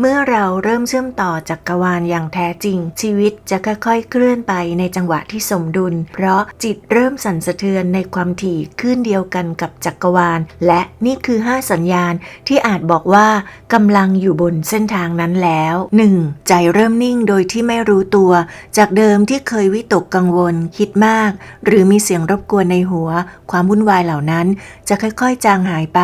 เมื่อเราเริ่มเชื่อมต่อจักกรวาลอย่างแท้จริง ชีวิตจะค่อยๆ เคลื่อนไปในจังหวะที่สมดุล เพราะจิตเริ่มสั่นสะเทือนในความถี่คลื่นเดียวกันกับจักรวาล และนี่คือ 5 สัญญาณที่อาจบอกว่ากำลังอยู่บนเส้นทางนั้นแล้ว 1. ใจเริ่มนิ่งโดยที่ไม่รู้ตัว จากเดิมที่เคยวิตกกังวล คิดมาก หรือมีเสียงรบกวนในหัว ความวุ่นวายเหล่านั้น จะค่อยๆ จางหายไป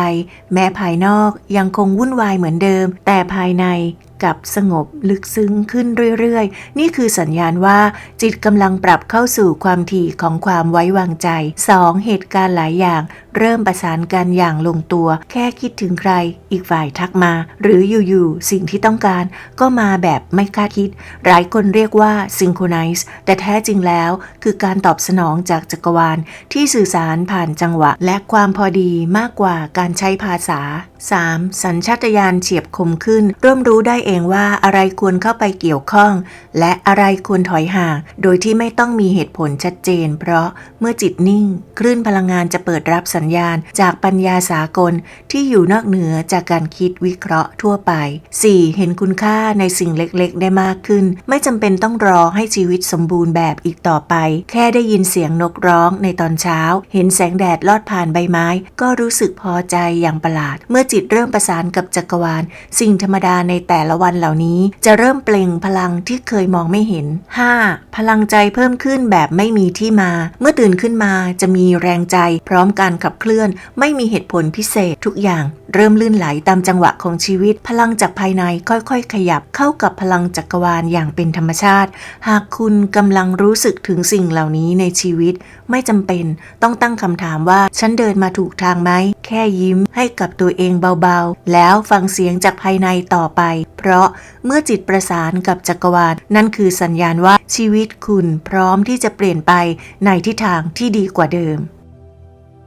แม้ภายนอกยังคงวุ่นวายเหมือนเดิม แต่ภายในไงกับสงบลึกซึ้งขึ้นเรื่อยๆ นี่คือสัญญาณว่า จิตกำลังปรับเข้าสู่ความถี่ของความไว้วางใจ 2. เหตุการณ์หลายอย่าง เริ่มประสานกันอย่างลงตัว แค่คิดถึงใคร อีกฝ่ายทักมา หรืออยู่ๆ สิ่งที่ต้องการก็มาแบบไม่คาดคิด หลายคนเรียกว่า synchronize แต่แท้จริงแล้ว คือการตอบสนองจากจักรวาล ที่สื่อสารผ่านจังหวะ และความพอดีมากกว่าการใช้ภาษา 3. สัญชาตญาณเฉียบคมขึ้นเริ่มรู้ได้เองว่าอะไรควรเข้าไปเกี่ยวข้อง และอะไรควรถอยห่าง โดยที่ไม่ต้องมีเหตุผลชัดเจน เพราะเมื่อจิตนิ่ง คลื่นพลังงานจะเปิดรับสัญญาณ จากปัญญาสากลที่อยู่นอกเหนือจากการคิดวิเคราะห์ทั่วไป 4. เห็นคุณค่าในสิ่งเล็กๆ ได้มากขึ้น ไม่จำเป็นต้องรอให้ชีวิตสมบูรณ์แบบอีกต่อไป แค่ได้ยินเสียงนกร้องในตอนเช้า เห็นแสงแดดลอดผ่านใบไม้ ก็รู้สึกพอใจอย่างประหลาด เมื่อจิตเริ่มประสานกับจักรวาล สิ่งธรรมดาในแต่ละละวันเหล่านี้จะเริ่มเปล่งพลังที่เคยมองไม่เห็น 5. พลังใจเพิ่มขึ้นแบบไม่มีที่มา เมื่อตื่นขึ้นมาจะมีแรงใจพร้อมการขับเคลื่อน ไม่มีเหตุผลพิเศษทุกอย่าง เริ่มลื่นไหลตามจังหวะของชีวิต พลังจากภายในค่อยๆ ขยับเข้ากับพลังจักรวาลอย่างเป็นธรรมชาติ หากคุณกำลังรู้สึกถึงสิ่งเหล่านี้ในชีวิต ไม่จำเป็นต้องตั้งคำถามว่าฉันเดินมาถูกทางไหม แค่ยิ้มให้กับตัวเองเบาๆ แล้วฟังเสียงจากภายในต่อไป เพราะเมื่อจิตประสานกับจักรวาล นั่นคือสัญญาณว่าชีวิตคุณพร้อมที่จะเปลี่ยนไปในทิศทางที่ดีกว่าเดิม